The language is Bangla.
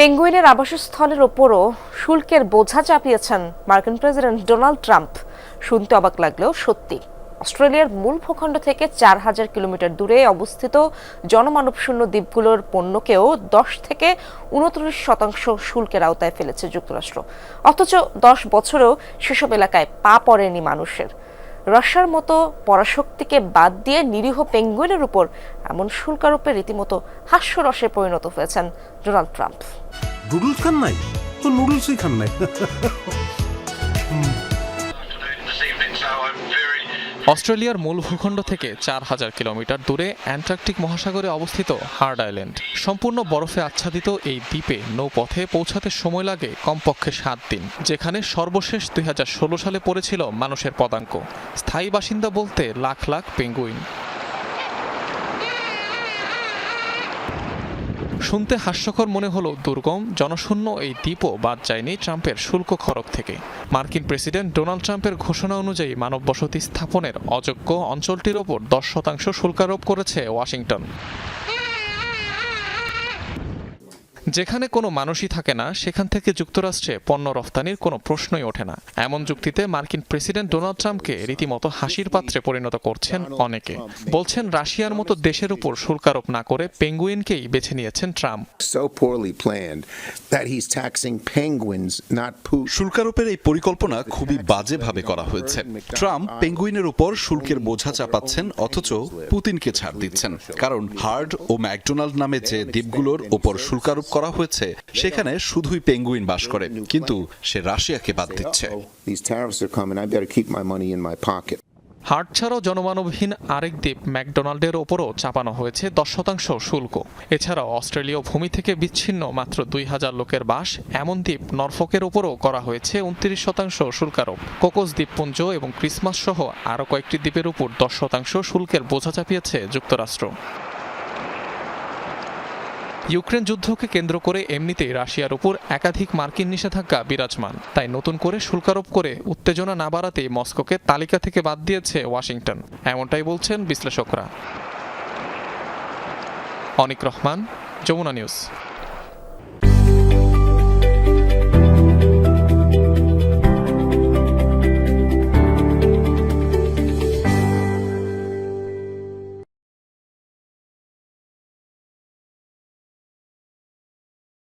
পেঙ্গুইনের আবাসস্থলের ওপরও শুল্কের বোঝা চাপিয়েছেন মার্কিন প্রেসিডেন্ট ডোনাল্ড ট্রাম্প। শুনতে অবাক লাগলেও সত্যি। অস্ট্রেলিয়ার মূল ভূখণ্ড থেকে চার হাজার কিলোমিটার দূরে অবস্থিত জনমানবশূন্য দ্বীপগুলোর পণ্যকেও দশ থেকে উনত্রিশ শতাংশ শুল্কের আওতায় ফেলেছে যুক্তরাষ্ট্র। অথচ দশ বছরেও সেসব এলাকায় পা পড়েনি মানুষের। রাশিয়ার মতো পরাশক্তিকে বাদ দিয়ে নিরীহ পেঙ্গুইনের উপর এমন শুল্কারূপে রীতিমতো হাস্যরসে পরিণত হয়েছেন ডোনাল্ড ট্রাম্প। নুডলস খান নাই? তো নুডলসই খান নাই। অস্ট্রেলিয়ার মূল ভূখণ্ড থেকে চার হাজার কিলোমিটার দূরে অ্যান্টার্কটিক মহাসাগরে অবস্থিত হার্ড আইল্যান্ড। সম্পূর্ণ বরফে আচ্ছাদিত এই দ্বীপে নৌপথে পৌঁছাতে সময় লাগে কমপক্ষে সাত দিন, যেখানে সর্বশেষ দুই হাজার ষোলো সালে পড়েছিল মানুষের পদাঙ্ক। স্থায়ী বাসিন্দা বলতে লাখ লাখ পেঙ্গুইন। শুনতে হাস্যকর মনে হলো দুর্গম, জনশূন্য এই দ্বীপও বাদ যায়নি ট্রাম্পের শুল্ক খরক থেকে। মার্কিন প্রেসিডেন্ট ডোনাল্ড ট্রাম্পের ঘোষণা অনুযায়ী মানব বসতি স্থাপনের অযোগ্য অঞ্চলটির ওপর দশ শতাংশ শুল্কারোপ করেছে ওয়াশিংটন। যেখানে কোনো মানুষই থাকে না সেখান থেকে যুক্তরাষ্ট্রে পণ্য রফতানির কোনো প্রশ্নই ওঠে না। এমন যুক্তিতে মার্কিন প্রেসিডেন্ট ডোনাল্ড ট্রাম্পকে রীতিমতো হাসির পাত্রে পরিণত করছেন অনেকে। বলছেন রাশিয়ার মতো দেশের উপর শুল্কারোপ না করে পেঙ্গুইনকেই বেছে নিয়েছেন ট্রাম্প. শুল্কারোপের এই পরিকল্পনা খুবই বাজেভাবে করা হয়েছে। ট্রাম্প পেঙ্গুইনের উপর শুল্কের বোঝা চাপাচ্ছেন অথচ পুতিনকে ছাড় দিচ্ছেন। কারণ হার্ড ও ম্যাকডোনাল্ড নামে যে দ্বীপগুলোর ওপর শুল্কারোপ করা হয়েছে। সেখানে শুধুই পেঙ্গুইন বাস করে কিন্তু সে রাশিয়াকে বাদ দিচ্ছে. হাট ছাড়াও জনমানবহীন আরেক দ্বীপ ম্যাকডোনাল্ডের ওপরও চাপানো হয়েছে দশ শতাংশ শুল্ক। এছাড়াও অস্ট্রেলীয় ভূমি থেকে বিচ্ছিন্ন মাত্র দুই হাজার লোকের বাস এমন দ্বীপ নরফকের ওপরও করা হয়েছে উনত্রিশ শতাংশ শুল্কারোপ। কোকোস দ্বীপপুঞ্জ এবং ক্রিসমাস সহ আরও কয়েকটি দ্বীপের উপর দশ শতাংশ শুল্কের বোঝা চাপিয়েছে যুক্তরাষ্ট্র। ইউক্রেন যুদ্ধকে কেন্দ্র করে এমনিতেই রাশিয়ার উপর একাধিক মার্কিন নিষেধাজ্ঞা বিরাজমান। তাই নতুন করে শুল্কারোপ করে উত্তেজনা না বাড়াতেই মস্কোকে তালিকা থেকে বাদ দিয়েছে ওয়াশিংটন। এমনটাই বলছেন বিশ্লেষকরা। অনিক রহমান, যমুনা নিউজ।